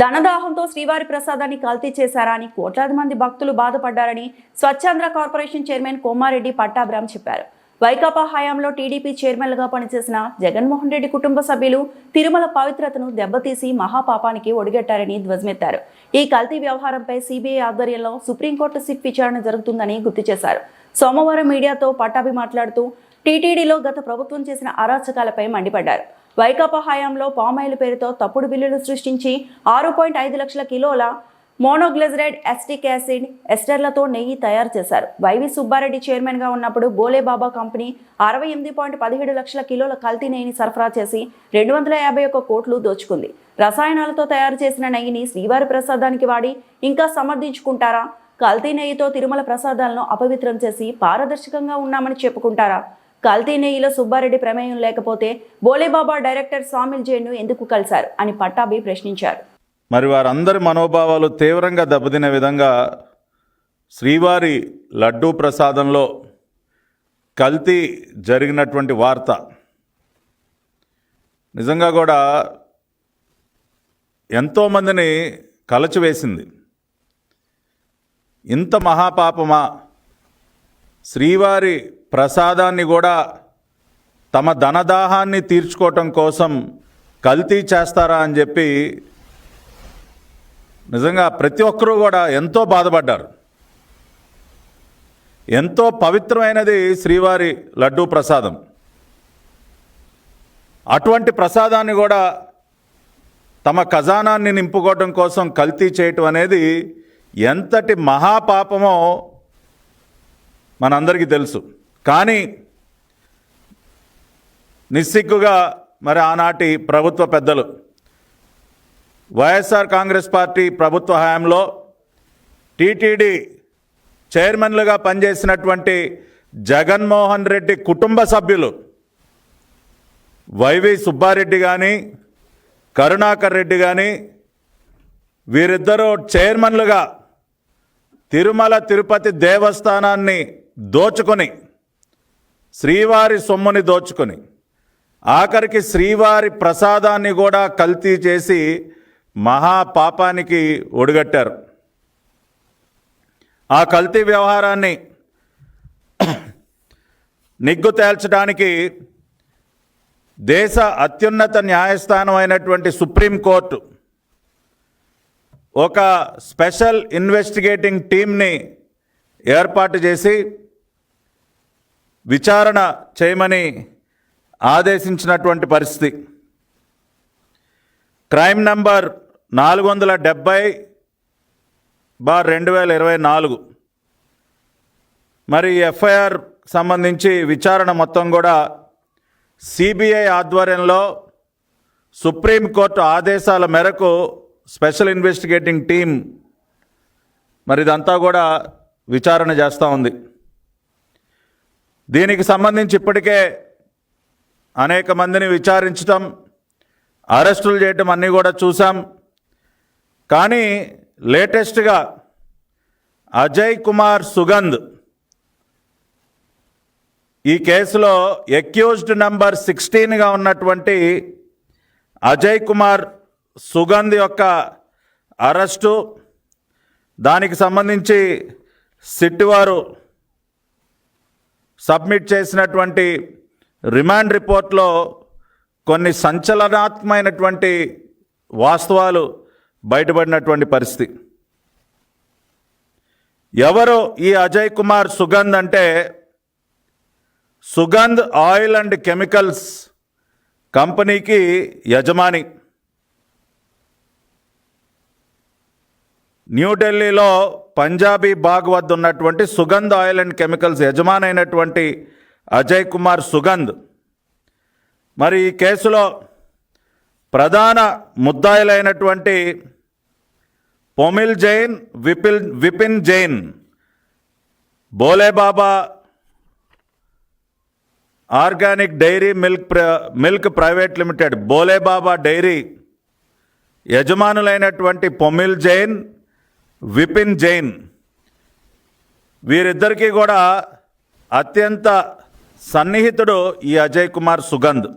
ధనదాహంతో శ్రీవారి ప్రసాదాన్ని కల్తీ చేశారని అని కోట్లాది మంది భక్తులు బాధపడ్డారని స్వచ్ఛాంధ్ర కార్పొరేషన్ చైర్మన్ కోమారెడ్డి పట్టాభ్రామ్ చెప్పారు. వైకాపా హయాంలో టీడీపీ చైర్మన్లుగా పనిచేసిన జగన్మోహన్ రెడ్డి కుటుంబ సభ్యులు తిరుమల పవిత్రతను దెబ్బతీసి మహాపాపానికి ఒడిగట్టారని ధ్వజమెత్తారు. ఈ కల్తీ వ్యవహారంపై సిబిఐ ఆధ్వర్యంలో సుప్రీంకోర్టు సిట్ విచారణ జరుగుతుందని గుర్తు చేశారు. సోమవారం మీడియాతో పట్టాభి మాట్లాడుతూ టీటీడీలో గత ప్రభుత్వం చేసిన అరాచకాలపై మండిపడ్డారు. వైకాపా హయాంలో పామాయిల్ పేరుతో తప్పుడు బిల్లులు సృష్టించి ఆరు పాయింట్ ఐదు లక్షల కిలోల మోనోగ్లెజరైడ్ ఎస్టిక్ యాసిడ్ ఎస్టర్లతో నెయ్యి తయారు చేశారు. వైవి సుబ్బారెడ్డి చైర్మన్గా ఉన్నప్పుడు బోలేబాబా కంపెనీ అరవై ఎనిమిది పాయింట్ పదిహేడు లక్షల కిలోల కల్తీ నెయ్యిని సరఫరా చేసి రెండు వందల యాభై ఒక్క కోట్లు దోచుకుంది. రసాయనాలతో తయారు చేసిన నెయ్యిని శ్రీవారి ప్రసాదానికి వాడి ఇంకా సమర్థించుకుంటారా? కల్తీ నెయ్యితో తిరుమల ప్రసాదాలను అపవిత్రం చేసి పారదర్శకంగా ఉన్నామని చెప్పుకుంటారా? కల్తీ నెయ్యిలో సుబ్బారెడ్డి ప్రమేయం లేకపోతే బోలేబాబా డైరెక్టర్ సామిల్ జైన్ను ఎందుకు కలిశారు అని పట్టాభి ప్రశ్నించారు. మరి వారందరి మనోభావాలు తీవ్రంగా దెబ్బతినే విధంగా శ్రీవారి లడ్డూ ప్రసాదంలో కల్తీ జరిగినటువంటి వార్త. నిజంగా కూడా ఎంతోమందిని కలచివేసింది. ఇంత మహాపాపమా? శ్రీవారి ప్రసాదాన్ని కూడా తమ ధనదాహాన్ని తీర్చుకోవటం కోసం కల్తీ చేస్తారా అని చెప్పి నిజంగా ప్రతి ఒక్కరూ కూడా ఎంతో బాధపడ్డారు. ఎంతో పవిత్రమైనది శ్రీవారి లడ్డూ ప్రసాదం. అటువంటి ప్రసాదాన్ని కూడా తమ ఖజానాన్ని నింపుకోవడం కోసం కల్తీ చేయటం అనేది ఎంతటి మహాపాపమో మనందరికీ తెలుసు. కానీ నిస్సిగ్గుగా మరి ఆనాటి ప్రభుత్వ పెద్దలు వైఎస్ఆర్ కాంగ్రెస్ పార్టీ ప్రభుత్వ హయాంలో టీటీడీ చైర్మన్లుగా పనిచేసినటువంటి జగన్మోహన్ రెడ్డి కుటుంబ సభ్యులు వైవి సుబ్బారెడ్డి కానీ కరుణాకర్ రెడ్డి కానీ వీరిద్దరూ చైర్మన్లుగా తిరుమల తిరుపతి దేవస్థానాన్ని దోచుకొని శ్రీవారి సొమ్ముని దోచుకొని ఆఖరికి శ్రీవారి ప్రసాదాన్ని కూడా కల్తీ చేసి మహాపాపానికి ఒడిగట్టారు. ఆ కల్తీ వ్యవహారాన్ని నిగ్గు తేల్చడానికి దేశ అత్యున్నత న్యాయస్థానం అయినటువంటి సుప్రీంకోర్టు ఒక స్పెషల్ ఇన్వెస్టిగేటింగ్ టీంని ఏర్పాటు చేసి విచారణ చేయమని ఆదేశించినటువంటి పరిస్థితి. క్రైమ్ నంబర్ నాలుగు వందల డెబ్బై బార్ రెండు వేల ఇరవై నాలుగు. మరి ఎఫ్ఐఆర్ సంబంధించి విచారణ మొత్తం కూడా సిబిఐ ఆధ్వర్యంలో సుప్రీంకోర్టు ఆదేశాల మేరకు స్పెషల్ ఇన్వెస్టిగేటింగ్ టీం మరి ఇదంతా కూడా విచారణ చేస్తూ ఉంది. దీనికి సంబంధించి ఇప్పటికే అనేక మందిని విచారించటం అరెస్టులు చేయటం అన్నీ కూడా చూసాం కానీ లేటెస్ట్గా అజయ్ కుమార్ సుగంధ్ ఈ కేసులో ఎక్యూజ్డ్ నంబర్ సిక్స్టీన్గా ఉన్నటువంటి అజయ్ కుమార్ సుగంధ్ యొక్క అరెస్టు దానికి సంబంధించి సిట్ వారు సబ్మిట్ చేసినటువంటి రిమాండ్ రిపోర్ట్లో కొన్ని సంచలనాత్మకమైనటువంటి వాస్తవాలు బయటపడినటువంటి పరిస్థితి. ఎవరు ఈ అజయ్ కుమార్ సుగంధ్ అంటే? సుగంధ్ ఆయిల్ అండ్ కెమికల్స్ కంపెనీకి యజమాని. న్యూఢిల్లీలో పంజాబీ బాగ్ వద్ద ఉన్నటువంటి సుగంధ్ ఆయిల్ అండ్ కెమికల్స్ యజమాని అయినటువంటి అజయ్ కుమార్ సుగంధ్. మరి ఈ కేసులో ప్రధాన ముద్దాయిలైనటువంటి Pomil Jain విపిల్ Vipin Jain Bholebaba organic dairy milk ప్ర milk private limited Bholebaba dairy యజమానులైనటువంటి Pomil Jain Vipin Jain. వీరిద్దరికీ కూడా అత్యంత సన్నిహితుడు ఈ అజయ్ కుమార్ సుగంధ్.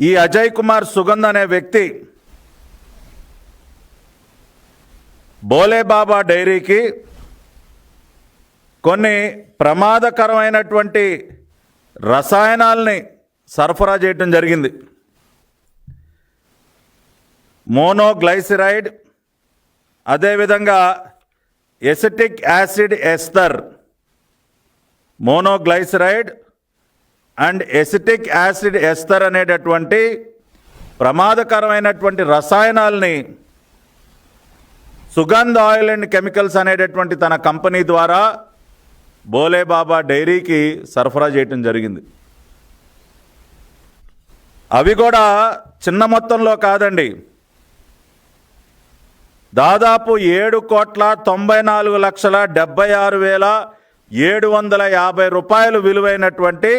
ఈ అజయ్ కుమార్ సుగంధ్ అనే వ్యక్తి బోలేబాబా డైరీకి కొన్ని ప్రమాదకరమైనటువంటి రసాయనాల్ని సరఫరా చేయటం జరిగింది. మోనోగ్లైసిరైడ్ అదేవిధంగా acetic acid ester monoglyceride and acetic acid ester అనేటటువంటి ప్రమాదకరమైనటువంటి రసాయనాల్ని సుగంధ ఆయిల్ అండ్ కెమికల్స్ అనేటటువంటి తన కంపెనీ ద్వారా బోలేబాబా డైరీకి సరఫరా చేయటం జరిగింది. అవి కూడా చిన్న మొత్తంలో కాదండి. దాదాపు ఏడు కోట్ల తొంభై నాలుగు లక్షల డెబ్బై ఆరు వేల ఏడు వందల యాభై రూపాయలు విలువైనటువంటి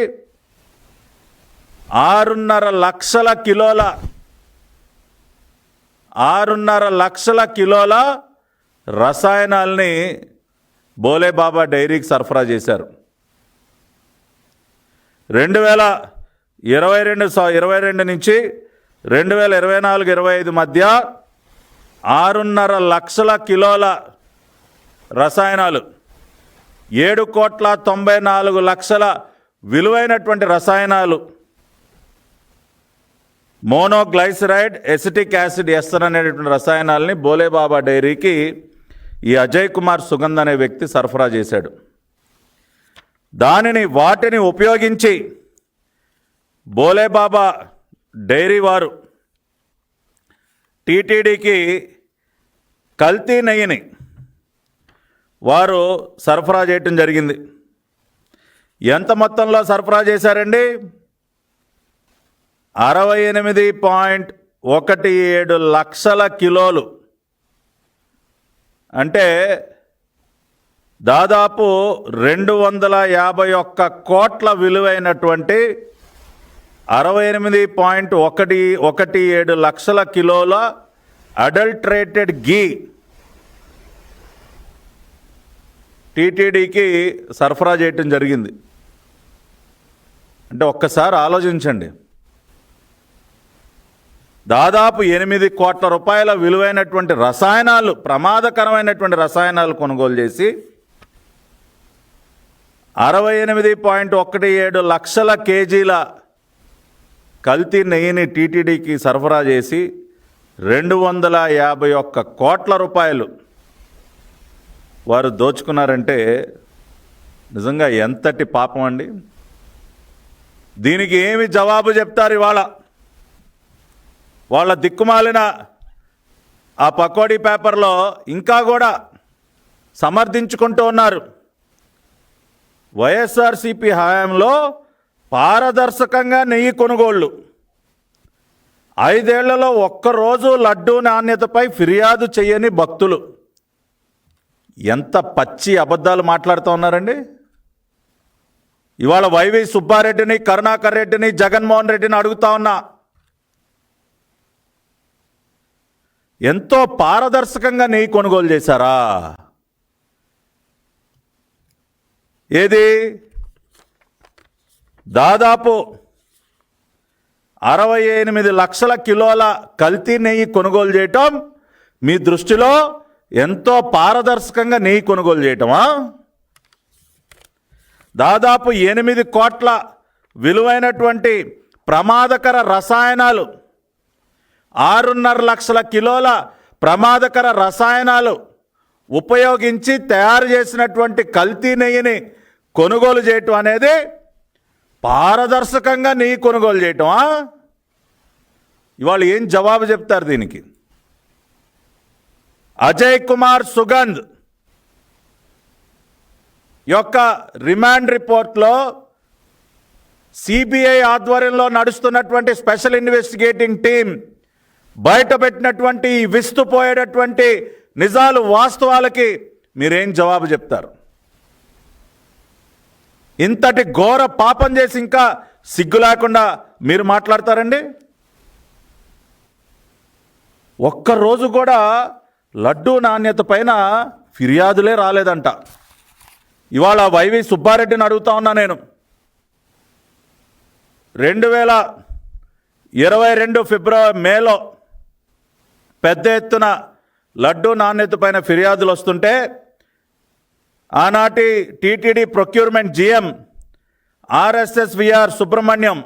ఆరున్నర లక్షల కిలోల ఆరున్నర లక్షల కిలోల రసాయనాల్ని బోలేబాబా డైరీకి సరఫరా చేశారు. రెండు వేల ఇరవై రెండు స- ఇరవై రెండు నుంచి రెండు వేల ఇరవై నాలుగు ఇరవై ఐదు మధ్య ఆరున్నర లక్షల కిలోల రసాయనాలు ఏడు కోట్ల తొంభై నాలుగు లక్షల విలువైనటువంటి రసాయనాలు మోనోగ్లైసరైడ్ ఎసిటిక్ యాసిడ్ ఎస్తర్ అనేటువంటి రసాయనాల్ని బోలేబాబా డైరీకి ఈ అజయ్ కుమార్ సుగంధ్ అనే వ్యక్తి సరఫరా చేశాడు. దానిని వాటిని ఉపయోగించి బోలేబాబా డైరీ వారు టీటీడీకి కల్తీ నెయ్యిని వారు సరఫరా చేయటం జరిగింది. ఎంత మొత్తంలో సరఫరా చేశారండి? అరవై ఎనిమిది పాయింట్ ఒకటి ఏడు లక్షల కిలోలు. అంటే దాదాపు రెండు వందల యాభై ఒక్క కోట్ల విలువైనటువంటి అరవై ఎనిమిది పాయింట్ ఒకటి ఒకటి ఏడు లక్షల కిలోల అడల్ట్రేటెడ్ గీ టీటీడీకి సరఫరా చేయటం జరిగింది. అంటే ఒక్కసారి ఆలోచించండి. దాదాపు ఎనిమిది కోట్ల రూపాయల విలువైనటువంటి రసాయనాలు ప్రమాదకరమైనటువంటి రసాయనాలు కొనుగోలు చేసి అరవై ఎనిమిది పాయింట్ ఒకటి ఏడు లక్షల కేజీల కల్తీ నెయ్యిని టీటీడీకి సరఫరా చేసి రెండు వందల యాభై ఒక్క కోట్ల రూపాయలు వారు దోచుకున్నారంటే నిజంగా ఎంతటి పాపం అండి? దీనికి ఏమి జవాబు చెప్తారు ఇవాళ? వాళ్ళ దిక్కుమాలిన ఆ పకోడీ పేపర్లో ఇంకా కూడా సమర్థించుకుంటూ ఉన్నారు. వైఎస్ఆర్సిపి హయాంలో పారదర్శకంగా నెయ్యి కొనుగోళ్ళు ఐదేళ్ళలో ఒక్కరోజు లడ్డూ నాణ్యతపై ఫిర్యాదు చేయని భక్తులు. ఎంత పచ్చి అబద్ధాలు మాట్లాడుతూ ఉన్నారండి? ఇవాళ వైవి సుబ్బారెడ్డిని కరుణాకర్ రెడ్డిని జగన్మోహన్ రెడ్డిని అడుగుతా ఉన్నా. ఎంతో పారదర్శకంగా నెయ్యి కొనుగోలు చేశారా? ఏది? దాదాపు అరవై ఎనిమిది లక్షల కిలోల కల్తీ నెయ్యి కొనుగోలు చేయటం మీ దృష్టిలో ఎంతో పారదర్శకంగా నెయ్యి కొనుగోలు చేయటమా? దాదాపు ఎనిమిది కోట్ల విలువైనటువంటి ప్రమాదకర రసాయనాలు ఆరున్నర లక్షల కిలోల ప్రమాదకర రసాయనాలు ఉపయోగించి తయారు చేసినటువంటి కల్తీ నెయ్యిని కొనుగోలు చేయటం అనేది పారదర్శకంగా నెయ్యి కొనుగోలు చేయటమా? ఇవాళ ఏం జవాబు చెప్తారు దీనికి? అజయ్ కుమార్ సుగంధ్ యొక్క రిమాండ్ రిపోర్ట్లో సిబిఐ ఆధ్వర్యంలో నడుస్తున్నటువంటి స్పెషల్ ఇన్వెస్టిగేటింగ్ టీం బయటపెట్టినటువంటి విస్తుపోయేటటువంటి నిజాలు వాస్తవాలకి మీరేం జవాబు చెప్తారు? ఇంతటి ఘోర పాపం చేసి ఇంకా సిగ్గు లేకుండా మీరు మాట్లాడతారండి? ఒక్కరోజు కూడా లడ్డూ నాణ్యత పైన ఫిర్యాదులే రాలేదంట. ఇవాళ వైవి సుబ్బారెడ్డిని అడుగుతా ఉన్నా నేను. రెండు వేల ఇరవై రెండు ఫిబ్రవరి మేలో పెద్ద ఎత్తున లడ్డు నాణ్యత పైన ఫిర్యాదులు వస్తుంటే ఆనాటి TTD procurement GM RSS VR Subrahmanyam